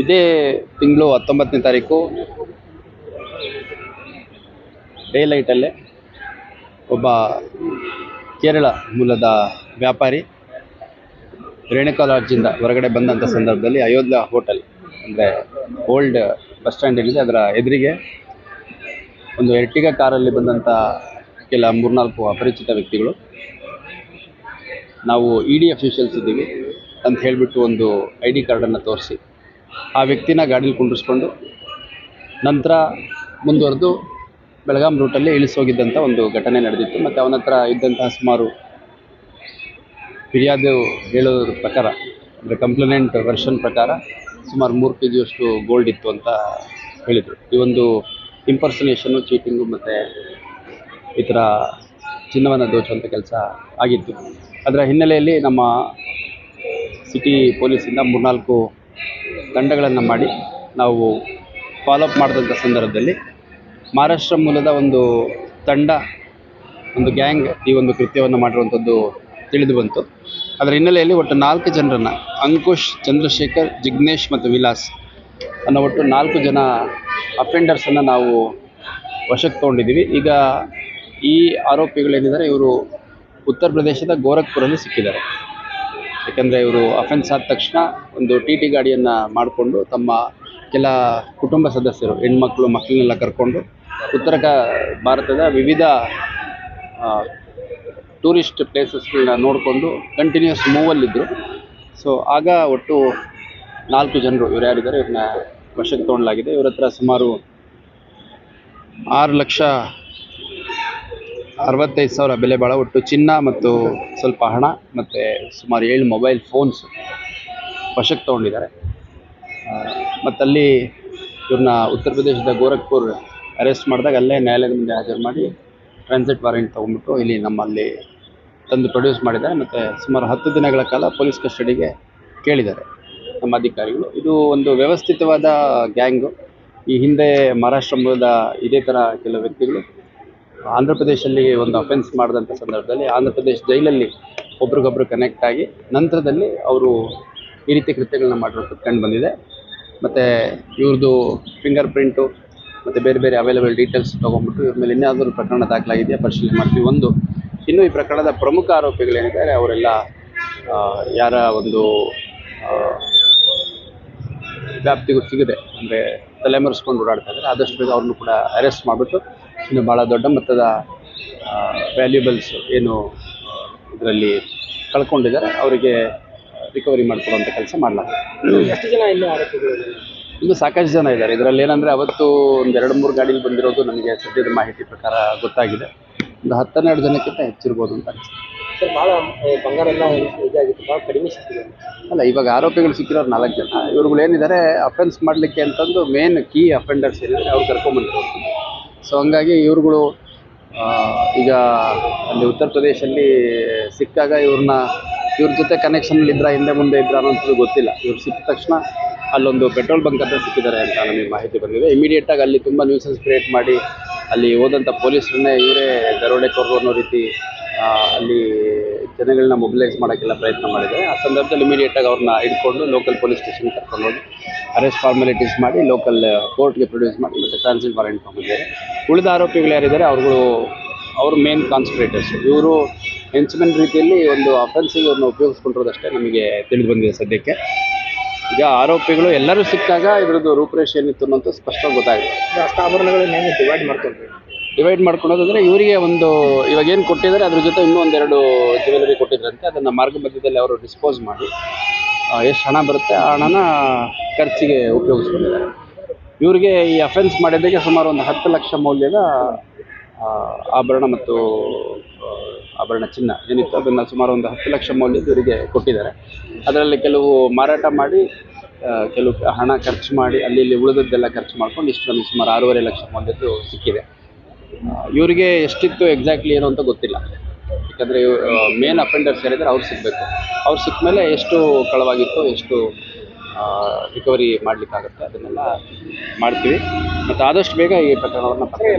ಇದೇ ತಿಂಗಳು ಹತ್ತೊಂಬತ್ತನೇ ತಾರೀಕು. ಡೇ ಲೈಟಲ್ಲೇ ಒಬ್ಬ ಕೇರಳ ಮೂಲದ ವ್ಯಾಪಾರಿ ರೇಣುಕಾ ಲಾಡ್ಜಿಂದ ಹೊರಗಡೆ ಬಂದಂಥ ಸಂದರ್ಭದಲ್ಲಿ ಅಯೋಧ್ಯ ಹೋಟೆಲ್ ಅಂದರೆ ಓಲ್ಡ್ ಬಸ್ ಸ್ಟ್ಯಾಂಡ್ ಏನಿದೆ ಅದರ ಎದುರಿಗೆ ಒಂದು ಎರ್ಟಿಗ ಕಾರಲ್ಲಿ ಬಂದಂಥ ಕೆಲ ಮೂರ್ನಾಲ್ಕು ಅಪರಿಚಿತ ವ್ಯಕ್ತಿಗಳು ನಾವು ಇ ಡಿ ಅಫಿಷಿಯಲ್ಸ್ ಇದ್ದೀವಿ ಅಂತ ಹೇಳಿಬಿಟ್ಟು ಒಂದು ಐ ಡಿ ಕಾರ್ಡನ್ನು ತೋರಿಸಿ. ಆ ವ್ಯಕ್ತಿನ ಗಾಡೀಲಿ ಕುಂಡ್ರಿಸ್ಕೊಂಡು ನಂತರ ಮುಂದುವರೆದು ಬೆಳಗಾಂ ರೂಟಲ್ಲಿ ಇಳಿಸೋಗಿದ್ದಂಥ ಒಂದು ಘಟನೆ ನಡೆದಿತ್ತು. ಮತ್ತು ಅವನ ಹತ್ರ ಇದ್ದಂತಹ ಸುಮಾರು ಫಿರ್ಯಾದು ಹೇಳೋದ್ರ ಪ್ರಕಾರ, ಅಂದರೆ ಕಂಪ್ಲೇನೆಂಟ್ ವರ್ಷನ್ ಪ್ರಕಾರ ಸುಮಾರು ಮೂರು ಕೆ ಜಿಯಷ್ಟು ಗೋಲ್ಡ್ ಇತ್ತು ಅಂತ ಹೇಳಿದರು. ಈ ಒಂದು ಇಂಪರ್ಸನೇಷನು ಚೀಟಿಂಗು ಮತ್ತು ಈ ಥರ ಚಿನ್ನವನ್ನು ದೋಚುವಂಥ ಕೆಲಸ ಆಗಿತ್ತು. ಅದರ ಹಿನ್ನೆಲೆಯಲ್ಲಿ ನಮ್ಮ ಸಿಟಿ ಪೊಲೀಸಿಂದ ಮೂರ್ನಾಲ್ಕು ತಂಡಗಳನ್ನು ಮಾಡಿ ನಾವು ಫಾಲೋಅಪ್ ಮಾಡಿದಂಥ ಸಂದರ್ಭದಲ್ಲಿ ಮಹಾರಾಷ್ಟ್ರ ಮೂಲದ ಒಂದು ತಂಡ, ಒಂದು ಗ್ಯಾಂಗ್ ಈ ಒಂದು ಕೃತ್ಯವನ್ನು ಮಾಡಿರುವಂಥದ್ದು ತಿಳಿದು ಬಂತು. ಅದರ ಹಿನ್ನೆಲೆಯಲ್ಲಿ ಒಟ್ಟು ನಾಲ್ಕು ಜನರನ್ನು ಅಂಕುಶ್ ಚಂದ್ರಶೇಖರ್, ಜಿಗ್ನೇಶ್ ಮತ್ತು ವಿಲಾಸ್ ಅನ್ನೋ ಒಟ್ಟು ನಾಲ್ಕು ಜನ ಅಫೆಂಡರ್ಸನ್ನು ನಾವು ವಶಕ್ಕೆ ತೊಗೊಂಡಿದ್ದೀವಿ. ಈಗ ಈ ಆರೋಪಿಗಳೇನಿದ್ದಾರೆ ಇವರು ಉತ್ತರ ಪ್ರದೇಶದ ಗೋರಖ್ಪುರಲ್ಲಿ ಸಿಕ್ಕಿದ್ದಾರೆ. ಯಾಕಂದರೆ ಇವರು ಅಫೆನ್ಸ್ ಆದ ತಕ್ಷಣ ಒಂದು ಟಿ ಟಿ ಗಾಡಿಯನ್ನು ಮಾಡಿಕೊಂಡು ತಮ್ಮ ಕೆಲ ಕುಟುಂಬ ಸದಸ್ಯರು, ಹೆಣ್ಮಕ್ಳು, ಮಕ್ಕಳನ್ನೆಲ್ಲ ಕರ್ಕೊಂಡು ಉತ್ತರ ಕ, ಭಾರತದ ವಿವಿಧ ಟೂರಿಸ್ಟ್ ಪ್ಲೇಸಸ್ಗಳನ್ನ ನೋಡಿಕೊಂಡು ಕಂಟಿನ್ಯೂಸ್ ಮೂವಲ್ಲಿದ್ದರು ಸೊ ಆಗ ಒಟ್ಟು ನಾಲ್ಕು ಜನರು ಇವ್ರು ಯಾರಿದ್ದಾರೆ, ಇವ್ರನ್ನ ವಶಕ್ಕೆ ತೊಗೊಳ್ಳಲಾಗಿದೆ ಇವ್ರ ಹತ್ರ ಸುಮಾರು ಆರು ಲಕ್ಷ ಅರವತ್ತೈದು ಸಾವಿರ ಬೆಲೆ ಬಾಳ ಒಟ್ಟು ಚಿನ್ನ ಮತ್ತು ಸ್ವಲ್ಪ ಹಣ ಮತ್ತು ಸುಮಾರು ಏಳು ಮೊಬೈಲ್ ಫೋನ್ಸ್ ವಶಕ್ಕೆ ತೊಗೊಂಡಿದ್ದಾರೆ. ಮತ್ತಲ್ಲಿ ಇವ್ರನ್ನ ಉತ್ತರ ಪ್ರದೇಶದ ಗೋರಖ್ಪುರ್ ಅರೆಸ್ಟ್ ಮಾಡಿದಾಗ ಅಲ್ಲೇ ನ್ಯಾಯಾಲಯದ ಮುಂದೆ ಹಾಜರು ಮಾಡಿ ಟ್ರಾನ್ಸಿಟ್ ವಾರೆಂಟ್ ತೊಗೊಂಡ್ಬಿಟ್ಟು ಇಲ್ಲಿ ನಮ್ಮಲ್ಲಿ ತಂದು ಪ್ರೊಡ್ಯೂಸ್ ಮಾಡಿದ್ದಾರೆ ಮತ್ತು ಸುಮಾರು ಹತ್ತು ದಿನಗಳ ಕಾಲ ಪೊಲೀಸ್ ಕಸ್ಟಡಿಗೆ ಕೇಳಿದ್ದಾರೆ ನಮ್ಮ ಅಧಿಕಾರಿಗಳು. ಇದು ಒಂದು ವ್ಯವಸ್ಥಿತವಾದ ಗ್ಯಾಂಗು ಈ ಹಿಂದೆ ಮಹಾರಾಷ್ಟ್ರ ಮೂಲದ ಇದೇ ಥರ ಕೆಲವು ವ್ಯಕ್ತಿಗಳು ಆಂಧ್ರ ಪ್ರದೇಶಲ್ಲಿ ಒಂದು ಅಫೆನ್ಸ್ ಮಾಡಿದಂಥ ಸಂದರ್ಭದಲ್ಲಿ ಆಂಧ್ರ ಪ್ರದೇಶ ಜೈಲಲ್ಲಿ ಒಬ್ರಿಗೊಬ್ರು ಕನೆಕ್ಟ್ ಆಗಿ ನಂತರದಲ್ಲಿ ಅವರು ಈ ರೀತಿ ಕೃತ್ಯಗಳನ್ನ ಮಾಡಿರೋದು ಕಂಡು ಬಂದಿದೆ. ಮತ್ತು ಇವ್ರದ್ದು ಫಿಂಗರ್ ಪ್ರಿಂಟು ಮತ್ತು ಬೇರೆ ಬೇರೆ ಅವೈಲೇಬಲ್ ಡೀಟೇಲ್ಸ್ ತೊಗೊಂಡ್ಬಿಟ್ಟು ಇವ್ರ ಮೇಲೆ ಇನ್ಯಾವುದಾದ್ರು ಪ್ರಕರಣ ದಾಖಲಾಗಿದೆಯಾ ಪರಿಶೀಲನೆ ಮಾಡ್ತೀವಿ ಒಂದು. ಇನ್ನು ಈ ಪ್ರಕರಣದ ಪ್ರಮುಖ ಆರೋಪಿಗಳೇನಿದ್ದಾರೆ, ಅವರೆಲ್ಲ ಯಾರ ಒಂದು ವ್ಯಾಪ್ತಿಗೂ ಸಿಗದೆ ಅಂದರೆ ತಲೆಮರೆಸ್ಕೊಂಡು ಓಡಾಡ್ತಾ ಇದ್ದಾರೆ. ಆದಷ್ಟು ಬೇಗ ಅವ್ರನ್ನೂ ಕೂಡ ಅರೆಸ್ಟ್ ಮಾಡಿಬಿಟ್ಟು ಇನ್ನು ಭಾಳ ದೊಡ್ಡ ಮೊತ್ತದ ವ್ಯಾಲ್ಯೂಬಲ್ಸ್ ಏನು ಇದರಲ್ಲಿ ಕಳ್ಕೊಂಡಿದ್ದಾರೆ. ಅವರಿಗೆ ರಿಕವರಿ ಮಾಡಿಕೊಡುವಂಥ ಕೆಲಸ ಮಾಡಲಾಗುತ್ತೆ ಎಷ್ಟು ಜನ ಇಲ್ಲಿ ಇನ್ನು ಸಾಕಷ್ಟು ಜನ ಇದ್ದಾರೆ. ಇದರಲ್ಲಿ ಏನಂದರೆ ಅವತ್ತು ಒಂದು ಎರಡು ಮೂರು ಗಾಡಿಲಿ ಬಂದಿರೋದು ನನಗೆ ಸದ್ಯದ ಮಾಹಿತಿ ಪ್ರಕಾರ ಗೊತ್ತಾಗಿದೆ. ಒಂದು ಹತ್ತೆರಡು ಜನಕ್ಕಿಂತ ಹೆಚ್ಚಿರ್ಬೋದು ಅಂತ ಅನಿಸುತ್ತೆ. ಸರ್ ಭಾಳ ಬಂಗಾರ ಎಲ್ಲ ಇದಾಗಿತ್ತು. ಭಾಳ ಕಡಿಮೆ ಸಿಕ್ಕಿದೆ. ಅಲ್ಲ ಇವಾಗ ಆರೋಪಿಗಳು ಸಿಕ್ಕಿರೋರು ನಾಲ್ಕು ಜನ. ಇವ್ರುಗಳು ಏನಿದ್ದಾರೆ ಅಫೆನ್ಸ್ ಮಾಡಲಿಕ್ಕೆ ಅಂತಂದು ಮೇನ್ ಕೀ ಅಫೆಂಡರ್ಸ್ ಏನಿದ್ದಾರೆ ಅವ್ರು ಕರ್ಕೊಂಬಂದಿರೋರು ಸೊ ಹಂಗಾಗಿ ಇವ್ರುಗಳು ಈಗ ಅಲ್ಲಿ ಉತ್ತರ ಪ್ರದೇಶಲ್ಲಿ ಸಿಕ್ಕಾಗ ಇವ್ರನ್ನ, ಇವ್ರ ಜೊತೆ ಕನೆಕ್ಷನ್ಲಿದ್ರ ಹಿಂದೆ ಮುಂದೆ ಇದ್ರ ಅನ್ನೋಂಥದ್ದು ಗೊತ್ತಿಲ್ಲ. ಇವ್ರು ಸಿಕ್ಕ ತಕ್ಷಣ ಅಲ್ಲೊಂದು ಪೆಟ್ರೋಲ್ ಬಂಕ್ ಹತ್ರ ಸಿಕ್ಕಿದ್ದಾರೆ ಅಂತ ನಮಗೆ ಮಾಹಿತಿ ಬಂದಿದೆ. ಇಮಿಡಿಯೇಟಾಗಿ ಅಲ್ಲಿ ತುಂಬ ನ್ಯೂಸನ್ಸ್ ಕ್ರಿಯೇಟ್ ಮಾಡಿ, ಅಲ್ಲಿ ಹೋದಂಥ ಪೊಲೀಸರನ್ನೇ ಇವರೇ ದರೋಡೆಕೋರರು ಅನ್ನೋ ರೀತಿ ಅಲ್ಲಿ ಜನಗಳನ್ನ ಮೊಬಿಲೈಸ್ ಮಾಡೋಕ್ಕೆಲ್ಲ ಪ್ರಯತ್ನ ಮಾಡಿದೆ ಆ ಸಂದರ್ಭದಲ್ಲಿ ಇಮಿಡಿಯೇಟಾಗಿ ಅವ್ರನ್ನ ಹಿಡ್ಕೊಂಡು ಲೋಕಲ್ ಪೊಲೀಸ್ ಸ್ಟೇಷನ್ ಕರ್ಕೊಂಡು ಹೋಗಿ ಅರೆಸ್ಟ್ ಫಾರ್ಮಾಲಿಟೀಸ್ ಮಾಡಿ ಲೋಕಲ್ ಕೋರ್ಟ್ಗೆ ಪ್ರೊಡ್ಯೂಸ್ ಮಾಡಿ, ಮತ್ತು ಟ್ರಾನ್ಸಿಟ್ ವಾರೆಂಟ್ ತೊಗೊಂಡಿದ್ದಾರೆ ಉಳಿದ ಆರೋಪಿಗಳು ಯಾರಿದ್ದಾರೆ ಅವ್ರುಗಳು ಅವರು ಮೇನ್ ಕಾನ್ಸ್ಪಿರೇಟರ್ಸ್ ಇವರು ಹೆಂಚ್ಮೆನ್ ರೀತಿಯಲ್ಲಿ ಒಂದು ಅಫೆನ್ಸಿಗೆ ಇವ್ರನ್ನ ಉಪಯೋಗಿಸ್ಕೊಂಡಿರೋದಷ್ಟೇ ನಮಗೆ ತಿಳಿದು ಬಂದಿದೆ ಸದ್ಯಕ್ಕೆ. ಈಗ ಆರೋಪಿಗಳು ಎಲ್ಲರೂ ಸಿಕ್ಕಾಗ ಇದ್ರದ್ದು ರೂಪುರೇಷೆ ಏನಿತ್ತು ಅನ್ನೋದು ಸ್ಪಷ್ಟವಾಗಿ ಗೊತ್ತಾಗಿದೆ ಅಷ್ಟು ಆಭರಣಗಳನ್ನ ಹೆಂಗೆ ಡಿವೈಡ್ ಮಾಡ್ಕೊಂಡ್ರಿ. ಡಿವೈಡ್ ಮಾಡ್ಕೊಳೋದಂದ್ರೆ ಇವರಿಗೆ ಒಂದು ಇವಾಗ ಏನು ಕೊಟ್ಟಿದ್ದಾರೆ ಅದ್ರ ಜೊತೆ ಇನ್ನೂ ಒಂದೆರಡು ಜ್ಯುವೆಲರಿ ಕೊಟ್ಟಿದ್ರಂತೆ ಅದನ್ನು ಮಾರ್ಗ ಮಧ್ಯದಲ್ಲಿ ಅವರು ಡಿಸ್ಪೋಸ್ ಮಾಡಿ ಎಷ್ಟು ಹಣ ಬರುತ್ತೆ ಆ ಹಣನ ಖರ್ಚಿಗೆ ಉಪಯೋಗಿಸ್ಕೊಂಡಿದ್ದಾರೆ. ಇವರಿಗೆ ಈ ಅಫೆನ್ಸ್ ಮಾಡಿದ್ದಕ್ಕೆ ಸುಮಾರು ಒಂದು ಹತ್ತು ಲಕ್ಷ ಮೌಲ್ಯದ ಆಭರಣ ಮತ್ತು ಆಭರಣ ಚಿನ್ನ ಏನಿತ್ತು, ಅದನ್ನು ಸುಮಾರು ಒಂದು ಹತ್ತು ಲಕ್ಷ ಮೌಲ್ಯದ ಇವರಿಗೆ ಕೊಟ್ಟಿದ್ದಾರೆ. ಅದರಲ್ಲಿ ಕೆಲವು ಮಾರಾಟ ಮಾಡಿ ಕೆಲವು ಹಣ ಖರ್ಚು ಮಾಡಿ, ಅಲ್ಲಿ ಇಲ್ಲಿ ಉಳಿದದ್ದೆಲ್ಲ ಖರ್ಚು ಮಾಡ್ಕೊಂಡು ಇಷ್ಟು ನಮಗೆ ಸುಮಾರು ಆರೂವರೆ ಲಕ್ಷ ಮೌಲ್ಯದ್ದು ಸಿಕ್ಕಿದೆ. ಇವರಿಗೆ ಎಷ್ಟಿತ್ತು ಎಕ್ಸಾಕ್ಟ್ಲಿ ಏನು ಅಂತ ಗೊತ್ತಿಲ್ಲ. ಯಾಕಂದರೆ ಮೇನ್ ಅಫೆಂಡರ್ಸ್ ಯಾರಿದ್ದಾರೆ ಅವ್ರು ಸಿಗಬೇಕು. ಅವ್ರು ಸಿಕ್ಕ ಮೇಲೆ ಎಷ್ಟು ಕಳವಾಗಿತ್ತು, ಎಷ್ಟು ರಿಕವರಿ ಮಾಡಲಿಕ್ಕಾಗುತ್ತೆ. ಅದನ್ನೆಲ್ಲ ಮಾಡ್ತೀವಿ. ಮತ್ತು ಆದಷ್ಟು ಬೇಗ ಈ ಪ್ರಕರಣವನ್ನು ಪತ್ತೆ